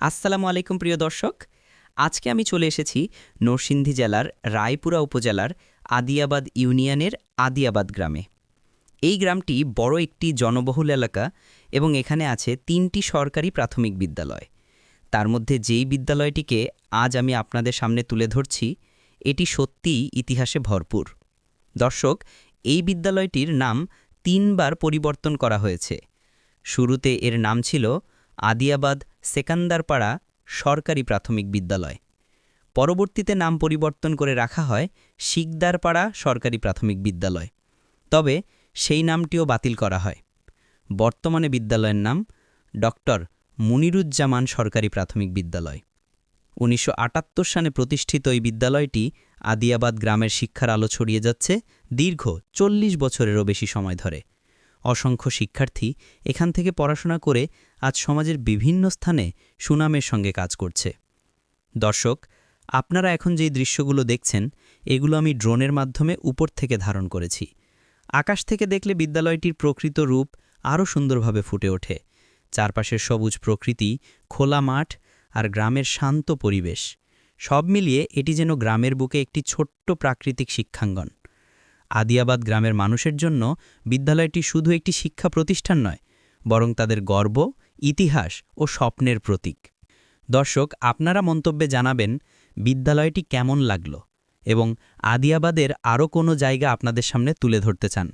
আসসালামু আলাইকুম, প্রিয় দর্শক। আজকে আমি চলে এসেছি নরসিংদী জেলার রায়পুরা উপজেলার আদিয়াবাদ ইউনিয়নের আদিয়াবাদ গ্রামে। এই গ্রামটি বড় একটি জনবহুল এলাকা এবং এখানে আছে তিনটি সরকারি প্রাথমিক বিদ্যালয়। তার মধ্যে যেই বিদ্যালয়টিকে আজ আমি আপনাদের সামনে তুলে ধরছি, এটি সত্যিই ইতিহাসে ভরপুর। দর্শক, এই বিদ্যালয়টির নাম তিনবার পরিবর্তন করা হয়েছে। শুরুতে এর নাম ছিল আদিয়াবাদ, সেকান্দারপাড়া সরকারি প্রাথমিক বিদ্যালয়। পরবর্তীতে নাম পরিবর্তন করে রাখা হয় শিকদারপাড়া সরকারি প্রাথমিক বিদ্যালয়। তবে সেই নামটিও বাতিল করা হয়। বর্তমানে বিদ্যালয়ের নাম ডক্টর মুনিরুজ্জামান সরকারি প্রাথমিক বিদ্যালয়। উনিশশো আটাত্তর সালে প্রতিষ্ঠিত এই বিদ্যালয়টি আদিয়াবাদ গ্রামের শিক্ষার আলো ছড়িয়ে যাচ্ছে দীর্ঘ চল্লিশ বছরেরও বেশি সময় ধরে। অসংখ্য শিক্ষার্থী এখান থেকে পড়াশোনা করে আজ সমাজের বিভিন্ন স্থানে সুনামের সঙ্গে কাজ করছে। দর্শক, আপনারা এখন যেই দৃশ্যগুলো দেখছেন, এগুলো আমি ড্রোনের মাধ্যমে উপর থেকে ধারণ করেছি। আকাশ থেকে দেখলে বিদ্যালয়টির প্রকৃত রূপ আরও সুন্দরভাবে ফুটে ওঠে। চারপাশের সবুজ প্রকৃতি, খোলা মাঠ আর গ্রামের শান্ত পরিবেশ, সব মিলিয়ে এটি যেন গ্রামের বুকে একটি ছোট্ট প্রাকৃতিক শিক্ষাঙ্গন। আদিয়াবাদ গ্রামের মানুষের জন্য বিদ্যালয়টি শুধু একটি শিক্ষা প্রতিষ্ঠান নয়, বরং তাদের গর্ব, ইতিহাস ও স্বপ্নের প্রতীক। দর্শক, আপনারা মন্তব্যে জানাবেন, বিদ্যালয়টি কেমন লাগল এবং আদিয়াবাদের আরও কোনো জায়গা আপনাদের সামনে তুলে ধরতে চান।